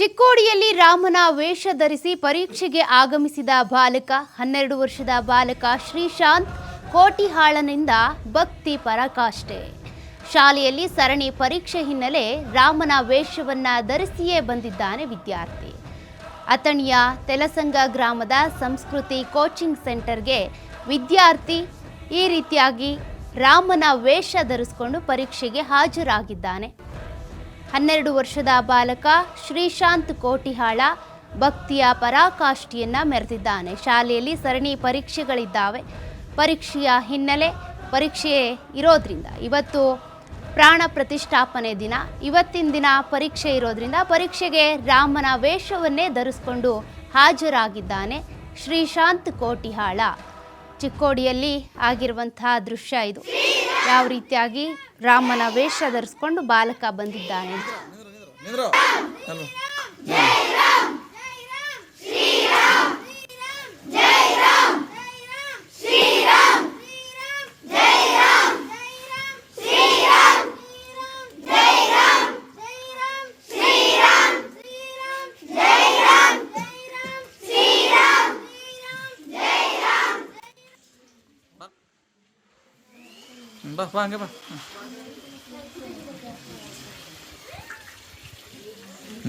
ಚಿಕ್ಕೋಡಿಯಲ್ಲಿ ರಾಮನ ವೇಷ ಧರಿಸಿ ಪರೀಕ್ಷೆಗೆ ಆಗಮಿಸಿದ ಬಾಲಕ, ಹನ್ನೆರಡು ವರ್ಷದ ಬಾಲಕ ಶ್ರೀಶಾಂತ್ ಕೋಟಿಹಾಳನಿಂದ ಭಕ್ತಿ ಪರಾಕಾಷ್ಠೆ. ಶಾಲೆಯಲ್ಲಿ ಸರಣಿ ಪರೀಕ್ಷೆ ಹಿನ್ನೆಲೆ ರಾಮನ ವೇಷವನ್ನ ಧರಿಸಿಯೇ ಬಂದಿದ್ದಾನೆ ವಿದ್ಯಾರ್ಥಿ. ಅಥಣಿಯ ತೆಲಸಂಗ ಗ್ರಾಮದ ಸಂಸ್ಕೃತಿ ಕೋಚಿಂಗ್ ಸೆಂಟರ್ಗೆ ವಿದ್ಯಾರ್ಥಿ ಈ ರೀತಿಯಾಗಿ ರಾಮನ ವೇಷ ಧರಿಸಿಕೊಂಡು ಪರೀಕ್ಷೆಗೆ ಹಾಜರಾಗಿದ್ದಾನೆ. ಹನ್ನೆರಡು ವರ್ಷದ ಬಾಲಕ ಶ್ರೀಶಾಂತ್ ಕೋಟಿಹಾಳ ಭಕ್ತಿಯ ಪರಾಕಾಷ್ಠಿಯನ್ನು ಮೆರೆದಿದ್ದಾನೆ. ಶಾಲೆಯಲ್ಲಿ ಸರಣಿ ಪರೀಕ್ಷೆಗಳಿದ್ದಾವೆ. ಪರೀಕ್ಷೆಯ ಹಿನ್ನೆಲೆ ಪರೀಕ್ಷೆ ಇರೋದ್ರಿಂದ ಇವತ್ತು ಪ್ರಾಣ ಪ್ರತಿಷ್ಠಾಪನೆ ದಿನ. ಇವತ್ತಿನ ದಿನ ಪರೀಕ್ಷೆ ಇರೋದ್ರಿಂದ ಪರೀಕ್ಷೆಗೆ ರಾಮನ ವೇಷವನ್ನೇ ಧರಿಸ್ಕೊಂಡು ಹಾಜರಾಗಿದ್ದಾನೆ ಶ್ರೀಶಾಂತ್ ಕೋಟಿಹಾಳ. ಚಿಕ್ಕೋಡಿಯಲ್ಲಿ ಆಗಿರುವಂತಹ ದೃಶ್ಯ ಇದು. ಯಾವ ರೀತಿಯಾಗಿ ರಾಮನ ವೇಷ ಧರಿಸ್ಕೊಂಡು ಬಾಲಕ ಬಂದಿದ್ದಾನೆ? Bak bana bak.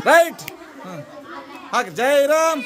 Right. Hak Jai Ram.